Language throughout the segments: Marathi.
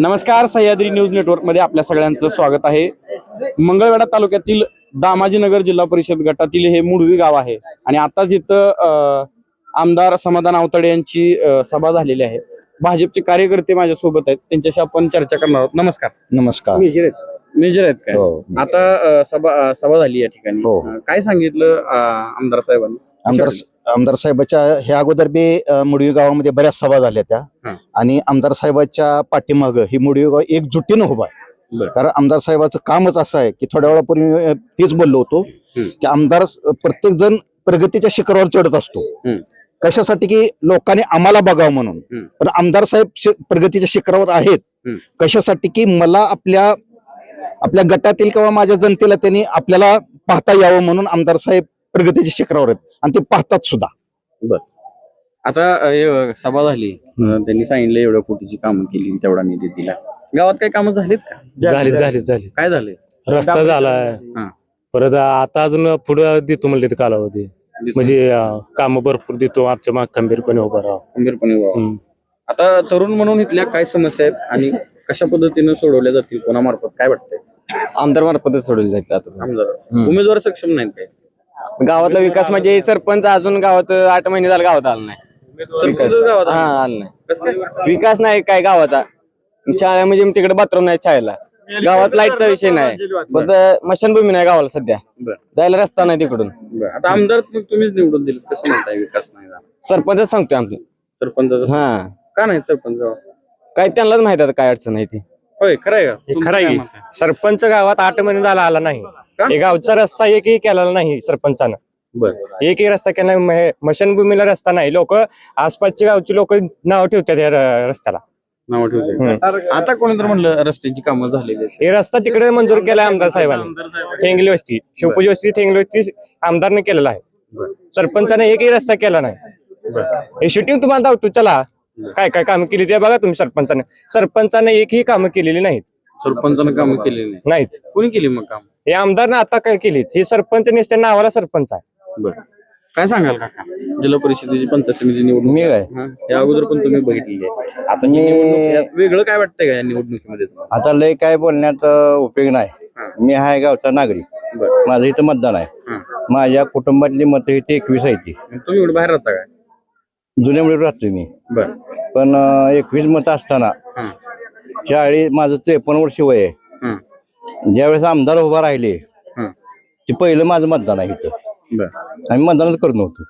नमस्कार सह्याद्री न्यूज नेटवर्कमध्ये आपल्या सगळ्यांचं स्वागत आहे. मंगळवेढा तालुक्यातील दामाजीनगर जिल्हा परिषद गटातील हे मुडवी गाव आहे. आणि आताच इथं अं, आमदार समाधान आवताडे यांची सभा झालेली आहे. भाजपचे कार्यकर्ते माझ्या सोबत आहेत. त्यांच्याशी आपण चर्चा करणार आहोत. नमस्कार. नमस्कार. मेजर आहेत. मेजर आहेत काय? हो आता अं, सभा अं, सभा झाली या ठिकाणी. हो. अं, काय सांगितलं अं, आमदार साहेबांनी? आमदार आमदार साहेबाच्या ह्या अगोदर बी मुडवी गावामध्ये बऱ्याच सभा झाल्या त्या. आणि आमदार साहेबाच्या पाठीमाग ही मुडवी गाव एकजुटीनं उभा आहे. कारण आमदार साहेबाचं कामच असं आहे की थोड्या वेळापूर्वी तेच बोललो होतो. की आमदार प्रत्येक जण प्रगतीच्या शिखरावर चढत असतो. कशासाठी की लोकांनी आम्हाला बघावं म्हणून. पण आमदार साहेब प्रगतीच्या शिखरावर आहेत. कशासाठी की मला आपल्या आपल्या गटातील किंवा माझ्या जनतेला त्यांनी आपल्याला पाहता यावं म्हणून आमदार साहेब प्रगतीच्या शिखरावर आहेत. आणि ते पाहतात सुद्धा. आता अं, हे सभा झाली. अं, त्यांनी सांगितलं एवढ्या कोटीची कामं केली तेवढा निधी दिला. गावात काही कामं झालीत का? झाली झाली झाली. काय झाले? रस्ता झालाय हा. परत आता अजून पुढे देतो म्हणले ते कालावधी. म्हणजे काम भरपूर देतो. आमच्या माग खंबीरपणे उभा राहा खंबीरपणे व्हावं. आता तरुण म्हणून इथल्या काय समस्या आहेत आणि कशा पद्धतीने सोडवल्या जातील? कोणामार्फत काय वाटतंय? आमदार मार्फतच सोडले जायचं आता. आमदार. हम्म. उमेदवार सक्षम नाहीत काय? गावातला विकास म्हणजे सरपंच अजून गावात आठ महिने झाला गावात आला नाही. सरपंच गावात हा. आला नाही. कसं काय? विकास नाही काय गावाचा. शाळेमध्ये मग तिकडे बाथरूम नाही शाळेला. गावात लाईटचा विषय नाही. फक्त मशानभूमी नाही गावाला सध्या. बरं. जायला रस्ता नाही तिकडून. बरं. आता आमदार तुम्हीच निवडून दिले. कसं म्हणताय विकास नाही झाला? सरपंचच सांगतोय आमचं सरपंच हा. का नाही सरपंच गावात? काय त्यांनाच माहीत आहे काय अडचण आहे ती. होय खरं आहे का? हे तुमचं खरं काय? सरपंच गावात आठ महिने झाला आला नाही? हे गावचा रस्ता एकही केलेला नाही सरपंचानं. बरं. एकही रस्ता केला मशानभूमीला रस्ता नाही. लोक आसपासची गावची लोक नाव ठेवतात या र- रस्त्याला. नाव ठेवते आता कोणी तर म्हणलं रस्त्याची कामं झालेली आहेत. हे रस्ता तिकडे मंजूर केलाय आमदार साहेबांनी. ठेंगली वस्ती. शिवपूजी वस्ती ठेंगली वस्ती आमदारने केलेला आहे. बरं. सरपंचाने एकही रस्ता केला नाही. हे शूटिंग तुम्हाला दावतो चला. काय काय कामं केली ते बघा तुम्ही सरपंचाने. सरपंचाने एकही कामं केलेली नाहीत. सरपंचानं कामं केलेली नाही. नाहीत. कोणी केली मग काम? हे आमदारनं आता काय केलीत? हे सरपंच नसते नावाला सरपंच आहे. बरं. काय सांगाल काका? जिल्हा परिषदेची पंचायत समिती निवडणूक मी काय? हा, या अगोदर पण तुम्ही बघितलेली आहे. आता ही मी- यात वेगळं काय वाटतंय का या निवडणुकीमध्ये? आता लय काय बोलण्यात अं, उपयोग हा. नाही मी आहे गावचा नागरिक. बरं. माझं इथं मतदान आहे. हा. माझ्या कुटुंबातली मतं इथे एकवीस आहे ती. तुम्ही एवढं बाहेर राहता काय? जुन्यामुळे राहतोय मी. बरं. पण एकवीस मतं असताना हा. चाळीस माझं त्रेपन्न वर्ष वय आहे. हा. ज्यावेळेस आमदार उभा राहिले हा. ते पहिलं माझं मतदान आहे इथं. बरं. आम्ही मतदानच करत नव्हतो.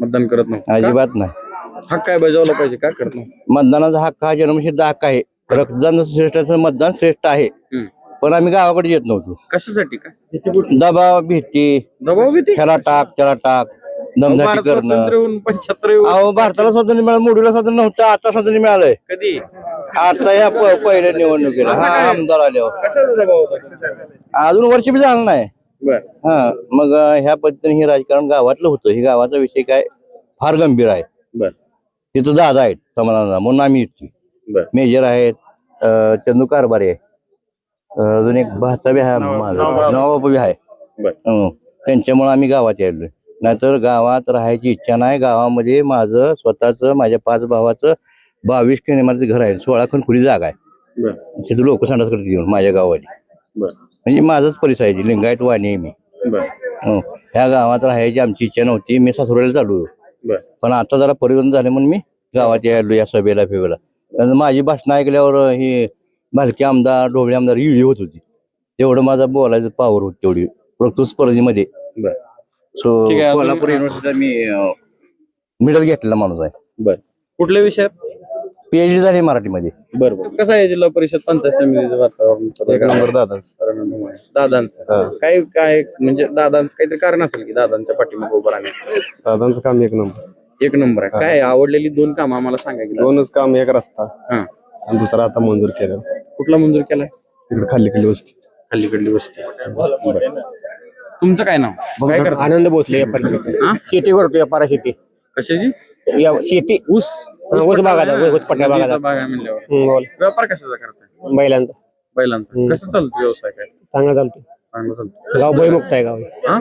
मतदान करत नव्हतं? अजिबात नाही. हक्क काय बजावला पाहिजे का करत? मतदानाचा हक्क हा जन्मसिद्ध हक्क आहे. रक्तदान श्रेष्ठ मतदान श्रेष्ठ आहे. पण आम्ही गावाकडे येत नव्हतो. कशासाठी दबाव भीती दबाव भीती? ह्याला टाक त्याला टाक दमदाटी भारत करणं. होऊन पंच्याहत्तर अहो भारताला स्वातंत्र्य मिळालं मोडीला स्वातंत्र्य नव्हतं आता स्वातंत्र्य मिळालंय. कधी? आता या प- पहिल्या निवडणुकीला. हा? आमदार आल्यावर. कशाचा दबाव होता तुमच्याकडे? अजून वर्ष बी झालं नाही. बरं. हा मग अं, ह्या पद्धतीने हे राजकारण गावातलं होतं. हे गावाचा विषय काय? फार गंभीर आहे. बरं. तिथं दादा आहेत समाधान म्हणून आम्ही येतो बरं. मेजर आहेत अं, चंदू कारभारे आहे. अं, अजून एक भाचा बी आहे माझा. नवाब बी आहे. बरं. हं. त्यांच्यामुळे आम्ही गावात यायलोय. नाहीतर गावात राहायची इच्छा नाही. गावामध्ये माझं स्वतःच माझ्या पाच भावाचं बावीस किलोमीटरचं घर आहे. सोळा खण खुली जागा आहे. तिथं लोक संडास करतात येऊन माझ्या बरं. म्हणजे माझंच परिसर आहे. लिंगायत वाणी आहे मी. हं. ह्या गावात राहायची आमची इच्छा नव्हती. मी सासुराला चालू पण आता जरा परिवर्तन झाले म्हणून मी गावात यायलो या सभेला फेवेला. माझी भाषणं ऐकल्यावर ही भालकी आमदार ढोबळे आमदार इळी होत होती. तेवढं माझा बोलायचं पावर होती तेवढी. प्रकृत स्पर्धेमध्ये. सो कोल्हापूर युनिव्हर्सिटीला मी मेडल घेतलेला माणूस आहे. बरं. कुठल्या विषयात? पीएचडी झाली मराठीमध्ये. बरं बरं कसं आहे जिल्हा परिषद पंचायत समितीचं वातावरण सर्व एक नंबर दादाच. काय काय म्हणजे दादांचं काहीतरी कारण असेल की दादांच्या पाठीमागे उभं राहण्याचं दादांचं काम एक नंबर. एक नंबर आहे. काय आवडलेली दोन काम आम्हाला सांगा की दोनच काम एक रस्ता हा. आणि दुसरा आता मंजूर केलं. कुठला मंजूर केलाय? तिकडे खाली खाली वस्ती. खालीकडली वस्ती. बरं. तुमचं काय नाव? काय करता? आनंद भोसले हा? शेती करतो व्यापारा शेती कशाची? या- शेती. ऊस? पट्ट्या. नदीचा बाग आहे म्हणल्यावर. हं, बोल. व्यापार कशाचा करताय? बैलांचा. बैलांचा. कसं चालतो व्यवसाय काय? चांगला चालतो चांगलं चालतो गाव भयमुक्त आहे गाव. हे. हा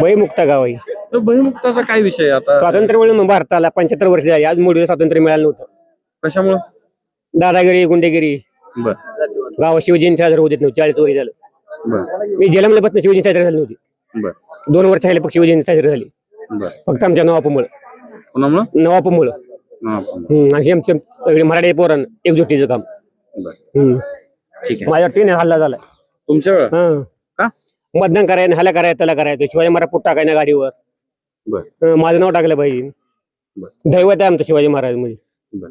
भयमुक्त गाव आहे तर बहिमुक्ताचा काय विषय आहे आता? स्वातंत्र्य मिळून भारताला पंच्याहत्तर वर्ष झाली. आज मोडीला स्वातंत्र्य मिळालं नव्हतं. कशामुळं? दादागिरी गुंडेगिरी. बर. गावात शिवजयंती साजरा होत नव्हती. चाळीस वर्ष झालं. बर. मी जन्मल्यापासून शिवजयंती साजरी झाली नव्हती. बर. दोन वर्ष झाले फक्त शिवजयंती साजरी झाली. बर. फक्त आमच्या नवापामुळं कोणामुळं? नवापामुळं. हम्म, आणि आमच्या सगळे मराठी पोरांना एकजुटीचं काम. बर. हम्म. ठीक आहे. माझ्यावर ट्रेन हल्ला झाला. तुमच्या वेळा हं. का? मतदान करायला हल्ला करायला त्याला करायचं. शिवाजी महाराज पुट टाकायला गाडीवर. बर. हं, माझं नाव टाकलं पाहिजे. दैवत आहे आमचं शिवाजी महाराज म्हणजे. बर.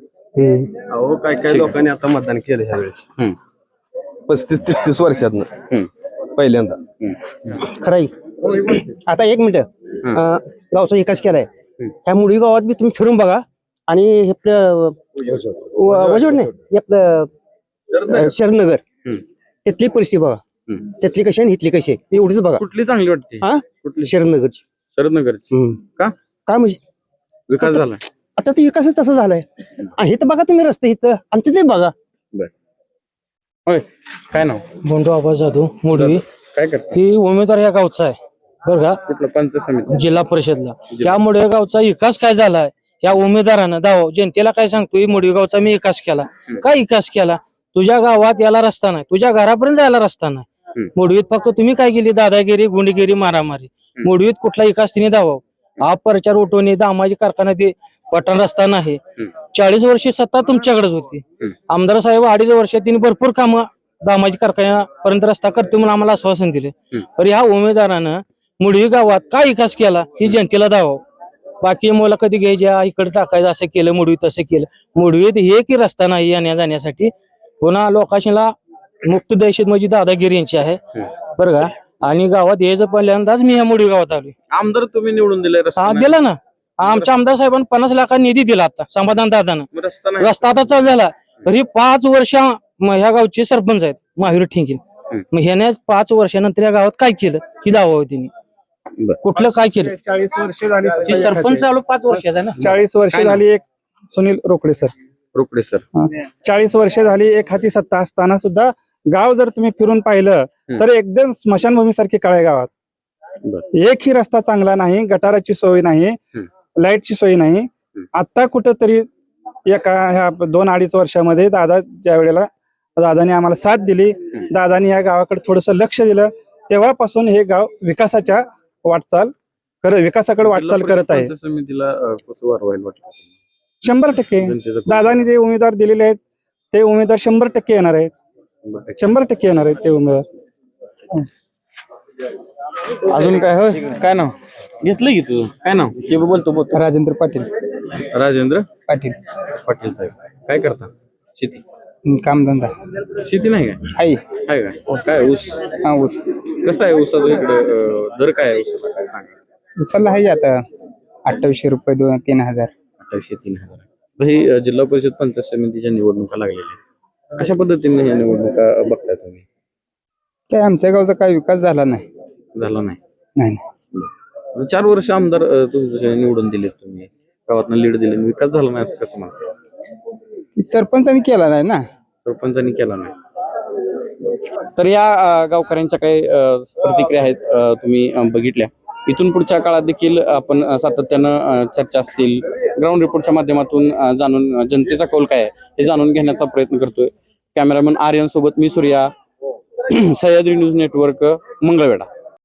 अहो काय काय लोकांनी आता मतदान केलं ह्या वेळेस हम्म, पस्तीस तीस तीस वर्षातनं. हम्म, पहिल्यांदा. हम्म. खरंय. आता एक मिनिट. गावचा विकास केलाय. ह्या मुळी गावात बी तुम्ही फिरून बघा. आणि हे आपलं वजवड नाही हे आपलं शरणनगर हम्म, तिथली परिस्थिती बघा. तिथली कशी आणि इथली कशी आहे. एवढीच बघा. कुठली चांगली वाटते? हा? कुठली? शरणनगरची शरदनगरची. का? काय म्हणजे? विकास झाला. आता ते विकासच तसं झालाय. आणि इथं बघा तुम्ही रस्ते इथं. आणि तिथे बघा. होय. काय नाव? बंडू आबा जाधव मोडवी काय करता? ही उमेदवार या गावचा आहे. बरं का? कुठलं? पंच समिती. जिल्हा परिषदला. त्यामुळे गावचा विकास काय झालाय? या उमेदवारानं दावा जनतेला काय सांगतोय? मोडवी गावचा मी विकास केला. काय विकास केला? तुझ्या गावात याला रस्ता नाही. तुझ्या घरापर्यंत जायला रस्ता नाही. मोडवीत फक्त तुम्ही काय केली? दादागिरी गुंडगिरी मारामारी. मोडवीत कुठला विकास तिने दावा हा प्रचार उठवणे दामाजी कारखाना ते पटण रस्ता नाही. चाळीस वर्षे सत्ता तुमच्याकडेच होती. आमदार साहेब अडीच वर्षात तिने भरपूर कामं दामाजी कारखान्यापर्यंत रस्ता करतो म्हणून आम्हाला आश्वासन दिले. तर ह्या उमेदवारानं मुळी गावात काय विकास केला ही जनतेला दावा बाकी मुलं कधी घ्यायच्या इकडे टाकायचं असं केलं मुडवीत तसं केलं. मुडवीत हे की रस्ता नाही येण्या जाण्यासाठी. पुन्हा लोकांशीला मुक्त दहशत म्हणजे दादागिरी यांची आहे. बरं का? आणि गावात यायचं पहिल्यांदाच मी ह्या मुडी गावात आलोय. आमदार तुम्ही निवडून रस्ता हा. दिला ना. आमच्या आमदार साहेबांनी पन्नास लाखा निधी दिला आता समाधान दादानं. रस्ता आता चालू झाला. तरी पाच वर्ष ह्या गावचे सरपंच आहेत महावीर ठेंगील. हम्म. मग ह्याने पाच वर्षानंतर या गावात काय केलं? ही दावा होती. कुठलं काय केलं? चाळीस वर्ष झाली. ती सरपंच चालू पाच वर्षाचा ना? चाळीस वर्ष? झाली एक सुनील रोकडे सर. रोकडे सर. चाळीस वर्ष झाली एक हाती सत्ता असताना सुद्धा गाव जर तुम्ही फिरून पाहिलं तर एकदम स्मशानभूमी सारखी काळे गावात. बर. एकही रस्ता चांगला नाही गटाराची सोय नाही लाईटची सोय नाही. आता कुठंतरी एका ह्या दोन अडीच वर्षामध्ये दादा ज्या वेळेला दादाने आम्हाला साथ दिली दादानी या गावाकडे थोडस लक्ष दिलं तेव्हापासून हे गाव विकासाच्या वाटचाल कर विकासाकडे वाटचाल करत आहे. समितीला शंभर टक्के. दादानी जे उमेदवार दिलेले आहेत ते उमेदवार शंभर टक्के येणार आहेत. शंभर टक्के. येणार आहेत ते उमेदवार. अजून काय होय? काय नाव? घेतलं की तू. काय नाव? हे बोलतो बोलतो. राजेंद्र पाटील. राजेंद्र पाटील. पाटील साहेब. काय करता? शेती. कामधंदा. शेती नाही काय? आहे. आहे काय काय ऊस? हा ऊस. कसं आहे ऊसाचं इकडे दर काय आहे ऊसाला काय सांगा उचलला आहे आता अठ्ठावीसशे रुपये दोन तीन हजार. अठ्ठावीसशे तीन हजार. ही अं, जिल्हा परिषद पंचायत समितीच्या निवडणुका लागलेल्या आहेत. कशा पद्धतीने ह्या निवडणुका अं, बघताय तुम्ही? काय आमच्या गावचा काय विकास झाला नाही. झाला नाही. नाही चार वर्ष आमदार अं, तुमचे निवडून दिलेत तुम्ही. गावातनं लीड दिले. विकास झाला नाही असं कसं म्हणतो सरपंचाने केला नाही ना. सरपंचांनी केला नाही. तर या गावकऱ्यांच्या काही प्रतिक्रिया आहेत तुम्ही बघितल्या. इथून पुढच्या काळात देखील आपण सातत्यानं चर्चा असतील. ग्राउंड रिपोर्टच्या माध्यमातून जाणून जनतेचा कौल काय आहे हे जाणून घेण्याचा प्रयत्न करतोय. कॅमेरामॅन आर्यन सोबत मी Surya. Sahyadri news network Mangalvedha.